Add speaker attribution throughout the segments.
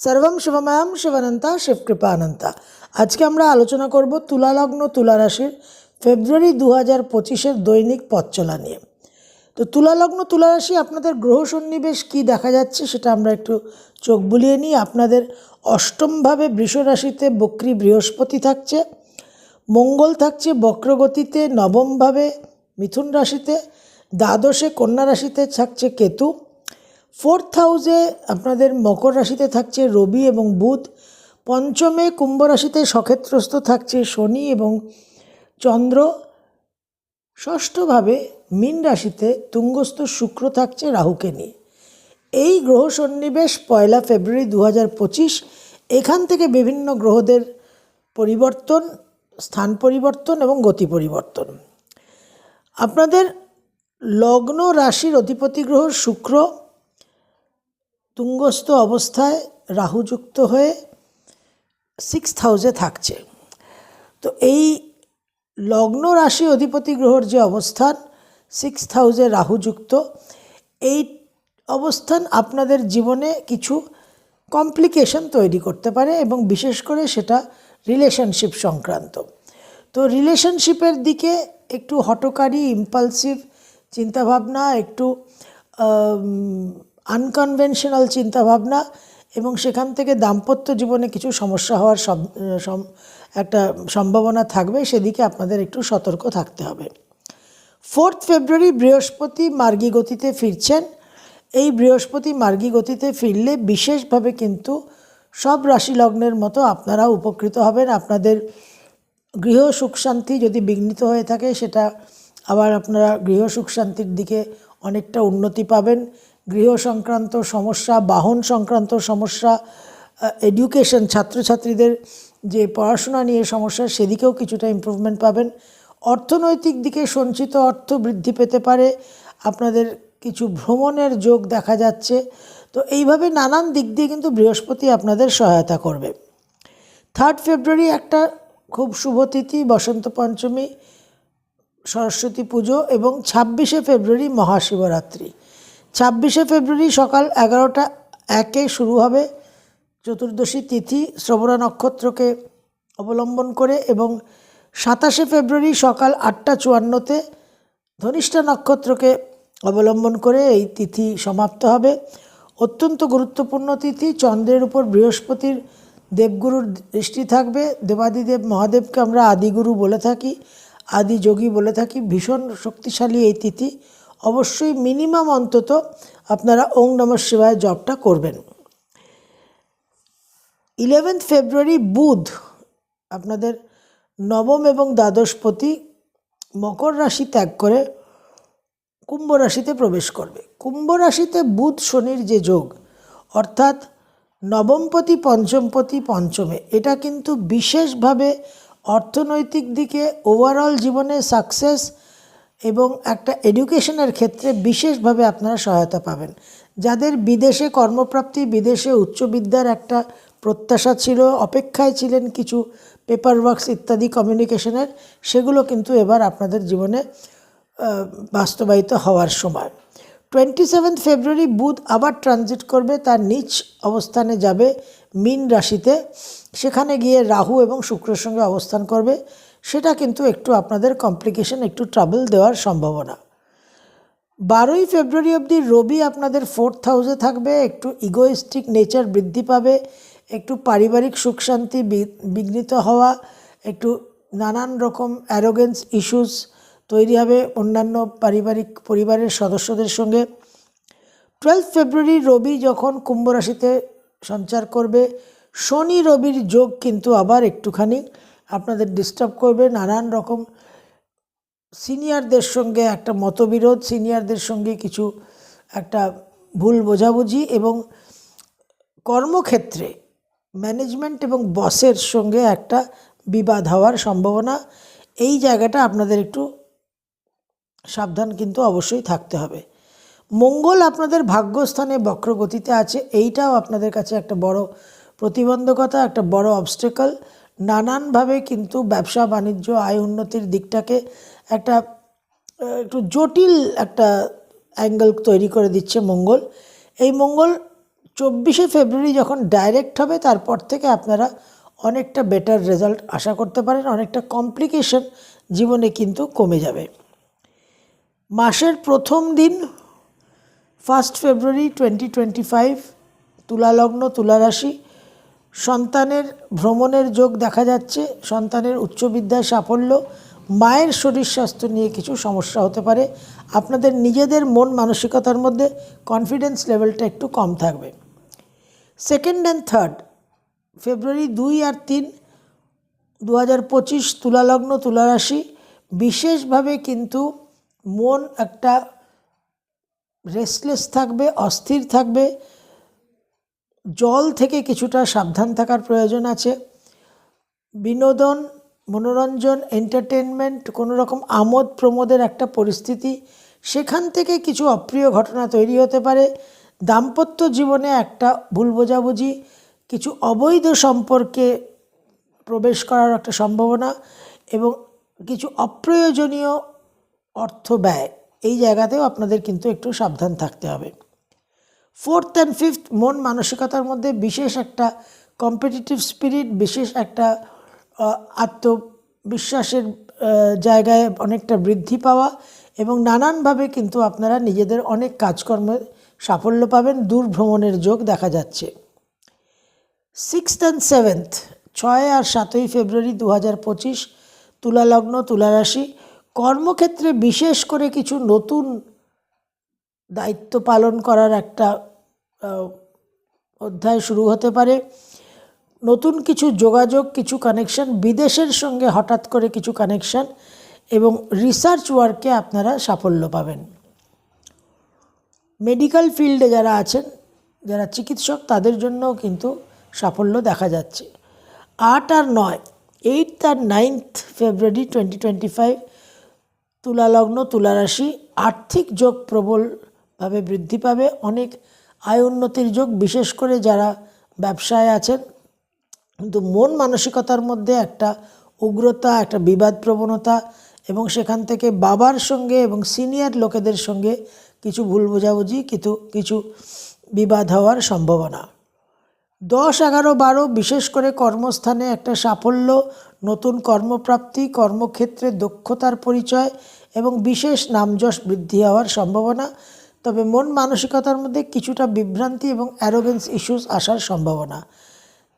Speaker 1: সর্বম শিবময়াম শিবানন্তা শিবকৃপানন্তা। আজকে আমরা আলোচনা করব তুলা লগ্ন তুলা রাশির ফেব্রুয়ারি দু হাজার পঁচিশের দৈনিক পথ চলা নিয়ে। তো তুলা লগ্ন তুলা রাশি আপনাদের গ্রহ সন্নিবেশ কী দেখা যাচ্ছে সেটা আমরা একটু চোখ বুলিয়ে নিই। আপনাদের অষ্টমভাবে বৃষ রাশিতে বক্রী বৃহস্পতি থাকছে, মঙ্গল থাকছে বক্রগতিতে, নবমভাবে মিথুন রাশিতে, দ্বাদশে কন্যা রাশিতে থাকছে কেতু ফোর্থ হাউসে আপনাদের মকর রাশিতে থাকছে রবি এবং বুধ। পঞ্চমে কুম্ভ রাশিতে সক্ষেত্রস্থ থাকছে শনি এবং চন্দ্র। ষষ্ঠভাবে মীন রাশিতে তুঙ্গস্থ শুক্র থাকছে রাহুকে নিয়ে। এই গ্রহ সন্নিবেশ পয়লা ফেব্রুয়ারি দু হাজার পঁচিশ। এখান থেকে বিভিন্ন গ্রহদের পরিবর্তন, স্থান পরিবর্তন এবং গতি পরিবর্তন। আপনাদের লগ্ন রাশির অধিপতি গ্রহ শুক্র। তুঙ্গস্থ অবস্থায় রাহুযুক্ত হয়ে সিক্স হাউসে থাকছে। তো এই লগ্ন রাশি অধিপতি গ্রহর যে অবস্থান সিক্স হাউসে রাহুযুক্ত, এই অবস্থান আপনাদের জীবনে কিছু কমপ্লিকেশন তৈরি করতে পারে এবং বিশেষ করে সেটা রিলেশনশিপ সংক্রান্ত। তো রিলেশনশিপের দিকে একটু হটকারী ইম্পালসিভ চিন্তাভাবনা, একটু আনকনভেনশনাল চিন্তাভাবনা এবং সেখান থেকে দাম্পত্য জীবনে কিছু সমস্যা হওয়ার সব একটা সম্ভাবনা থাকবে, সেদিকে আপনাদের একটু সতর্ক থাকতে হবে। ফোর্থ ফেব্রুয়ারি বৃহস্পতি মার্গী গতিতে ফিরছেন। এই বৃহস্পতি মার্গী গতিতে ফিরলে বিশেষভাবে কিন্তু সব রাশি লগ্নের মতো আপনারা উপকৃত হবেন। আপনাদের গৃহ সুখ শান্তি যদি বিঘ্নিত হয়ে থাকে, সেটা আবার আপনারা গৃহ সুখ শান্তির দিকে অনেকটা উন্নতি পাবেন। গৃহ সংক্রান্ত সমস্যা বাহন সংক্রান্ত সমস্যা এডুকেশন ছাত্রছাত্রীদের যে পড়াশোনা নিয়ে সমস্যা, সেদিকেও কিছুটা ইমপ্রুভমেন্ট পাবেন। অর্থনৈতিক দিকে সঞ্চিত অর্থ বৃদ্ধি পেতে পারে। আপনাদের কিছু ভ্রমণের যোগ দেখা যাচ্ছে। তো এইভাবে নানান দিক দিয়ে কিন্তু বৃহস্পতি আপনাদের সহায়তা করবে। থার্ড ফেব্রুয়ারি একটা খুব শুভ তিথি, বসন্ত পঞ্চমী, সরস্বতী পুজো এবং ছাব্বিশে ফেব্রুয়ারি মহাশিবরাত্রি। ছাব্বিশে ফেব্রুয়ারি সকাল এগারোটা একে শুরু হবে চতুর্দশী তিথি শ্রবণা নক্ষত্রকে অবলম্বন করে এবং সাতাশে ফেব্রুয়ারি সকাল আটটা চুয়ান্নতে ধনিষ্ঠা নক্ষত্রকে অবলম্বন করে এই তিথি সমাপ্ত হবে। অত্যন্ত গুরুত্বপূর্ণ তিথি, চন্দ্রের উপর বৃহস্পতির দেবগুরুর দৃষ্টি থাকবে। দেবাদিদেব মহাদেবকে আমরা আদিগুরু বলে থাকি, আদি যোগী বলে থাকি। ভীষণ শক্তিশালী এই তিথি। অবশ্যই মিনিমাম অন্তত আপনারা ওং নমঃ শিবায় জপটা করবেন। ইলেভেন্থ ফেব্রুয়ারি বুধ আপনাদের নবম এবং দ্বাদশপতি মকর রাশি ত্যাগ করে কুম্ভ রাশিতে প্রবেশ করবে। কুম্ভ রাশিতে বুধ শনির যে যোগ, অর্থাৎ নবমপতি পঞ্চমপতি পঞ্চমে এটা কিন্তু বিশেষভাবে অর্থনৈতিক দিকে ওভারঅল জীবনে সাকসেস এবং একটা এডুকেশনের ক্ষেত্রে বিশেষভাবে আপনারা সহায়তা পাবেন। যাদের বিদেশে কর্মপ্রাপ্তি, বিদেশে উচ্চবিদ্যার একটা প্রত্যাশা ছিল, অপেক্ষায় ছিলেন কিছু পেপার ওয়ার্কস ইত্যাদি কমিউনিকেশনের সেগুলো কিন্তু এবার আপনাদের জীবনে বাস্তবায়িত হওয়ার সময়। টোয়েন্টি সেভেন্থ ফেব্রুয়ারি বুধ আবার ট্রানজিট করবে, তার নিচ অবস্থানে যাবে মিন রাশিতে। সেখানে গিয়ে রাহু এবং শুক্রের সঙ্গে অবস্থান করবে। সেটা কিন্তু একটু আপনাদের কমপ্লিকেশন একটু ট্রাবল দেওয়ার সম্ভাবনা। বারোই ফেব্রুয়ারি অবধি রবি আপনাদের ফোর্থ হাউসে থাকবে, একটু ইগোইস্টিক নেচার বৃদ্ধি পাবে, একটু পারিবারিক সুখ শান্তি বিঘ্নিত হওয়া, একটু নানান রকম অ্যারোগেন্স ইস্যুস তৈরি হবে অন্যান্য পারিবারিক পরিবারের সদস্যদের সঙ্গে। টুয়েলভ ফেব্রুয়ারি রবি যখন কুম্ভ রাশিতে সঞ্চার করবে, শনি রবির যোগ কিন্তু আবার একটুখানি আপনাদের ডিস্টার্ব করবে, নানান রকম সিনিয়রদের সঙ্গে একটা মতবিরোধ সিনিয়রদের সঙ্গে কিছু একটা ভুল বোঝাবুঝি এবং কর্মক্ষেত্রে ম্যানেজমেন্ট এবং বসের সঙ্গে একটা বিবাদ হওয়ার সম্ভাবনা, এই জায়গাটা আপনাদের একটু সাবধান কিন্তু অবশ্যই থাকতে হবে। মঙ্গল আপনাদের ভাগ্যস্থানে বক্রগতিতে আছে, এইটাও আপনাদের কাছে একটা বড় প্রতিবন্ধকতা, একটা বড় অবস্টেকল নানানভাবে কিন্তু ব্যবসা বাণিজ্য, আয় উন্নতির দিকটাকে একটা একটু জটিল একটা অ্যাঙ্গেল তৈরি করে দিচ্ছে মঙ্গল। এই মঙ্গল চব্বিশে ফেব্রুয়ারি যখন ডাইরেক্ট হবে, তারপর থেকে আপনারা অনেকটা বেটার রেজাল্ট আশা করতে পারেন, অনেকটা কমপ্লিকেশন জীবনে কিন্তু কমে যাবে। মাসের প্রথম দিন first February twenty twenty five তুলালগ্ন তুলারাশি সন্তানের ভ্রমণের যোগ দেখা যাচ্ছে, সন্তানের উচ্চ বিদ্যায় সাফল্য, মায়ের শরীর স্বাস্থ্য নিয়ে কিছু সমস্যা হতে পারে। আপনাদের নিজেদের মন মানসিকতার মধ্যে কনফিডেন্স লেভেলটা একটু কম থাকবে। সেকেন্ড অ্যান্ড থার্ড ফেব্রুয়ারি দুই আর তিন দু হাজার পঁচিশ তুলালগ্ন তুলারাশি। বিশেষভাবে কিন্তু মন একটা রেস্টলেস থাকবে, অস্থির থাকবে। জল থেকে কিছুটা সাবধান থাকার প্রয়োজন আছে। বিনোদন, মনোরঞ্জন এন্টারটেনমেন্ট কোনো রকম আমোদ প্রমোদের একটা পরিস্থিতি। সেখান থেকে কিছু অপ্রিয় ঘটনা তৈরি হতে পারে। দাম্পত্য জীবনে একটা ভুল বোঝাবুঝি, কিছু অবৈধ সম্পর্কে প্রবেশ করার একটা সম্ভাবনা এবং কিছু অপ্রয়োজনীয় অর্থ ব্যয়। এই জায়গাতেও আপনাদের কিন্তু একটু সাবধান থাকতে হবে। ফোর্থ অ্যান্ড ফিফথ মন মানসিকতার মধ্যে বিশেষ একটা কম্পিটিটিভ স্পিরিট বিশেষ একটা আত্মবিশ্বাসের জায়গায় অনেকটা বৃদ্ধি পাওয়া এবং নানানভাবে কিন্তু আপনারা নিজেদের অনেক কাজকর্মে সাফল্য পাবেন, দূর ভ্রমণের যোগ দেখা যাচ্ছে। সিক্সথ অ্যান্ড সেভেন্থ ছয় আর সাতই ফেব্রুয়ারি দু হাজার পঁচিশ তুলালগ্ন তুলারাশি কর্মক্ষেত্রে বিশেষ করে কিছু নতুন দায়িত্ব পালন করার একটা অধ্যায় শুরু হতে পারে। নতুন কিছু যোগাযোগ, কিছু কানেকশন বিদেশের সঙ্গে হঠাৎ করে কিছু কানেকশন এবং রিসার্চ ওয়ার্কে আপনারা সাফল্য পাবেন। মেডিকেল ফিল্ডে যারা আছেন, যারা চিকিৎসক, তাদের জন্যও কিন্তু সাফল্য দেখা যাচ্ছে। আট আর নয় এইট আর ninth February twenty twenty five তুলালগ্ন, তুলারাশি, আর্থিক যোগ প্রবলভাবে বৃদ্ধি পাবে। অনেক আয় উন্নতির যোগ, বিশেষ করে যারা ব্যবসায় আছেন। কিন্তু মন মানসিকতার মধ্যে একটা উগ্রতা, একটা বিবাদ প্রবণতা এবং সেখান থেকে বাবার সঙ্গে এবং সিনিয়র লোকেদের সঙ্গে কিছু ভুল বোঝাবুঝি কিছু কিছু বিবাদ হওয়ার সম্ভাবনা। দশ, এগারো, বারো, বিশেষ করে কর্মস্থানে একটা সাফল্য, নতুন কর্মপ্রাপ্তি, কর্মক্ষেত্রে দক্ষতার পরিচয় এবং বিশেষ নামযশ বৃদ্ধি হওয়ার সম্ভাবনা। তবে মন মানসিকতার মধ্যে কিছুটা বিভ্রান্তি এবং অ্যারোগেন্স ইস্যুস আসার সম্ভাবনা।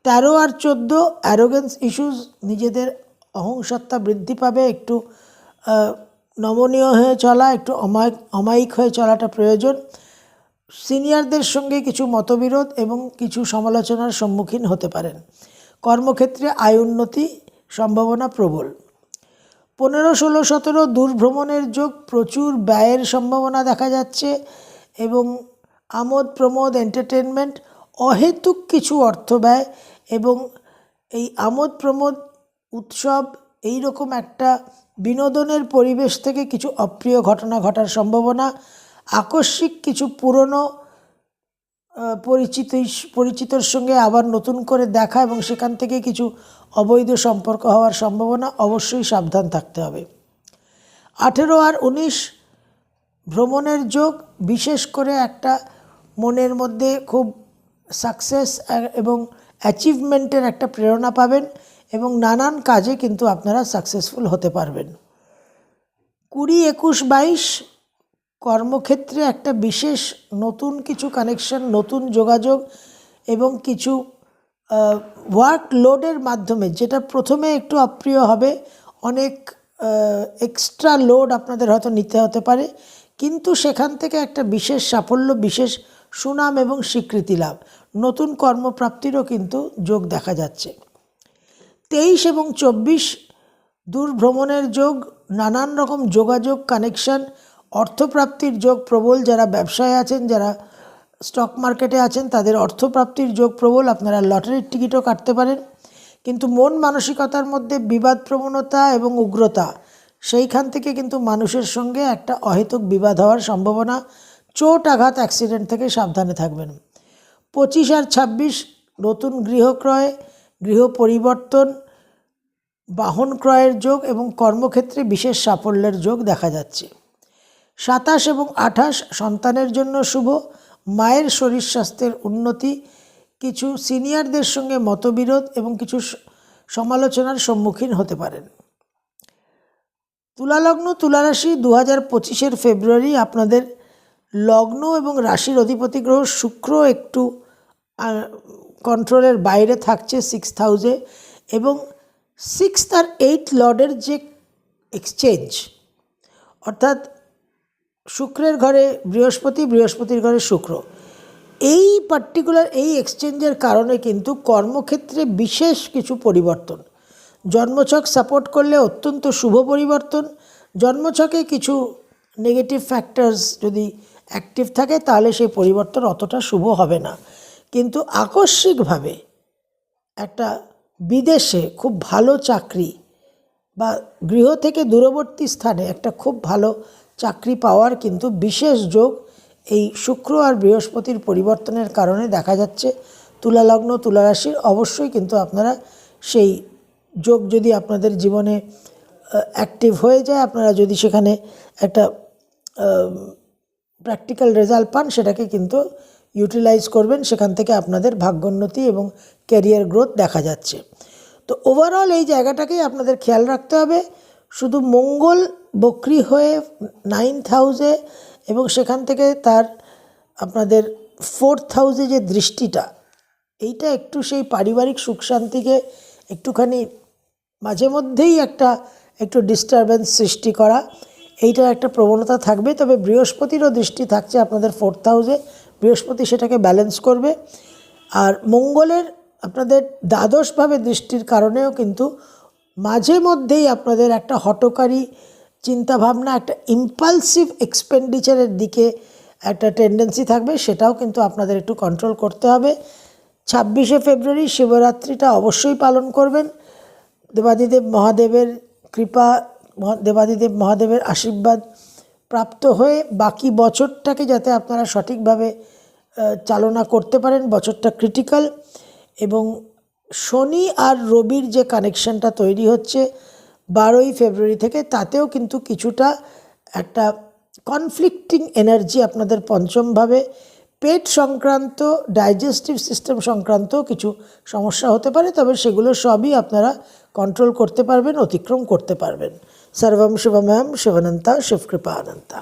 Speaker 1: তেরো আর চোদ্দ অ্যারোগেন্স ইস্যুস নিজেদের অহংসত্তা বৃদ্ধি পাবে, একটু নমনীয় হয়ে চলা, একটু অমায়িক অমায়িক হয়ে চলাটা প্রয়োজন। সিনিয়রদের সঙ্গে কিছু মতবিরোধ এবং কিছু সমালোচনার সম্মুখীন হতে পারেন। কর্মক্ষেত্রে আয় উন্নতি সম্ভাবনা প্রবল। পনেরো, ষোলো, সতেরো দূরভ্রমণের যোগ প্রচুর ব্যয়ের সম্ভাবনা দেখা যাচ্ছে এবং আমোদ, প্রমোদ এন্টারটেনমেন্ট অহেতুক কিছু অর্থ ব্যয় এবং এই আমোদ, প্রমোদ উৎসব এই রকম একটা বিনোদনের পরিবেশ থেকে কিছু অপ্রিয় ঘটনা ঘটার সম্ভাবনা, আকস্মিক কিছু পুরনো পরিচিত পরিচিতর সঙ্গে আবার নতুন করে দেখা এবং সেখান থেকে কিছু অবৈধ সম্পর্ক হওয়ার সম্ভাবনা অবশ্যই সাবধান থাকতে হবে। আঠেরো আর উনিশ ভ্রমণের যোগ বিশেষ করে একটা মনের মধ্যে খুব সাকসেস এবং অ্যাচিভমেন্টের একটা প্রেরণা পাবেন এবং নানান কাজে কিন্তু আপনারা সাকসেসফুল হতে পারবেন। কুড়ি, একুশ, বাইশ কর্মক্ষেত্রে একটা বিশেষ নতুন কিছু কানেকশন নতুন যোগাযোগ এবং কিছু ওয়ার্ক লোডের মাধ্যমে, যেটা প্রথমে একটু অপ্রিয় হবে, অনেক এক্সট্রা লোড আপনাদের হয়তো নিতে হতে পারে, কিন্তু সেখান থেকে একটা বিশেষ সাফল্য, বিশেষ সুনাম এবং স্বীকৃতি লাভ। নতুন কর্মপ্রাপ্তিরও কিন্তু যোগ দেখা যাচ্ছে। তেইশ এবং চব্বিশ দূর ভ্রমণের যোগ, নানান রকম যোগাযোগ কানেকশন অর্থপ্রাপ্তির যোগ প্রবল, যারা ব্যবসায় আছেন, যারা স্টক মার্কেটে আছেন, তাদের অর্থপ্রাপ্তির যোগ প্রবল, আপনারা লটারির টিকিটও কাটতে পারেন। কিন্তু মন মানসিকতার মধ্যে বিবাদ প্রবণতা এবং উগ্রতা, সেইখান থেকে কিন্তু মানুষের সঙ্গে একটা অহেতুক বিবাদ হওয়ার সম্ভাবনা, চোট আঘাত, অ্যাক্সিডেন্ট থেকে সাবধানে থাকবেন। পঁচিশ আর ছাব্বিশ, নতুন গৃহক্রয়, গৃহ পরিবর্তন, বাহন ক্রয়ের যোগ এবং কর্মক্ষেত্রে বিশেষ সাফল্যের যোগ দেখা যাচ্ছে। সাতাশ এবং আঠাশ, সন্তানের জন্য শুভ মায়ের শরীর স্বাস্থ্যের উন্নতি, কিছু সিনিয়রদের সঙ্গে মতবিরোধ এবং কিছু সমালোচনার সম্মুখীন হতে পারেন। তুলালগ্ন তুলারাশি দু হাজার পঁচিশের ফেব্রুয়ারি আপনাদের লগ্ন এবং রাশির অধিপতি গ্রহ শুক্র একটু কন্ট্রোলের বাইরে থাকছে সিক্স হাউসে এবং সিক্স আর এইট লর্ডের যে এক্সচেঞ্জ অর্থাৎ শুক্রের ঘরে বৃহস্পতি, বৃহস্পতির ঘরে শুক্র। এই পার্টিকুলার এই এক্সচেঞ্জের কারণে কিন্তু কর্মক্ষেত্রে বিশেষ কিছু পরিবর্তন। জন্মছক সাপোর্ট করলে অত্যন্ত শুভ পরিবর্তন। জন্মছকে কিছু নেগেটিভ ফ্যাক্টরস যদি অ্যাক্টিভ থাকে, তাহলে সেই পরিবর্তন অতটা শুভ হবে না। কিন্তু আকস্মিকভাবে একটা বিদেশে খুব ভালো চাকরি বা গৃহ থেকে দূরবর্তী স্থানে একটা খুব ভালো চাকরি পাওয়ার কিন্তু বিশেষ যোগ এই শুক্র আর বৃহস্পতির পরিবর্তনের কারণে দেখা যাচ্ছে। তুলালগ্ন, তুলারাশির অবশ্যই কিন্তু আপনারা সেই যোগ যদি আপনাদের জীবনে অ্যাক্টিভ হয়ে যায়, আপনারা যদি সেখানে একটা প্র্যাকটিক্যাল রেজাল্ট পান, সেটাকে কিন্তু ইউটিলাইজ করবেন। সেখান থেকে আপনাদের ভাগ্যোন্নতি এবং ক্যারিয়ার গ্রোথ দেখা যাচ্ছে। তো ওভারঅল এই জায়গাটাকেই আপনাদের খেয়াল রাখতে হবে। শুধু মঙ্গল বক্রি হয়ে নাইন্থ হাউসে এবং সেখান থেকে তার আপনাদের ফোর্থ হাউসে যে দৃষ্টিটা, এইটা একটু সেই পারিবারিক সুখ শান্তিকে একটুখানি মাঝে মধ্যেই একটা, একটু ডিস্টারবেন্স সৃষ্টি করা, এইটার একটা প্রবণতা থাকবে। তবে বৃহস্পতিরও দৃষ্টি থাকছে আপনাদের ফোর্থ হাউসে বৃহস্পতি সেটাকে ব্যালেন্স করবে। আর মঙ্গলের আপনাদের দ্বাদশভাবে দৃষ্টির কারণেও কিন্তু মাঝে মধ্যেই আপনাদের একটা হটকারী চিন্তাভাবনা, একটা ইম্পালসিভ এক্সপেন্ডিচারের দিকে একটা টেন্ডেন্সি থাকবে, সেটাও কিন্তু আপনাদের একটু কন্ট্রোল করতে হবে। ছাব্বিশে ফেব্রুয়ারি শিবরাত্রিটা অবশ্যই পালন করবেন। দেবাদিদেব মহাদেবের কৃপা দেবাদিদেব মহাদেবের আশীর্বাদ প্রাপ্ত হয়ে বাকি বছরটাকে যাতে আপনারা সঠিকভাবে চালনা করতে পারেন, বছরটা ক্রিটিক্যাল এবং শনি আর রবির যে কানেকশনটা তৈরি হচ্ছে বারোই ফেব্রুয়ারি থেকে তাতেও কিন্তু কিছুটা একটা কনফ্লিক্টিং এনার্জি আপনাদের পঞ্চমভাবে। পেট সংক্রান্ত ডাইজেস্টিভ সিস্টেম সংক্রান্ত কিছু সমস্যা হতে পারে, তবে সেগুলো সবই আপনারা কন্ট্রোল করতে পারবেন, অতিক্রম করতে পারবেন। সর্বম শিবময়ম শিবানন্তা শিবকৃপা অনন্তা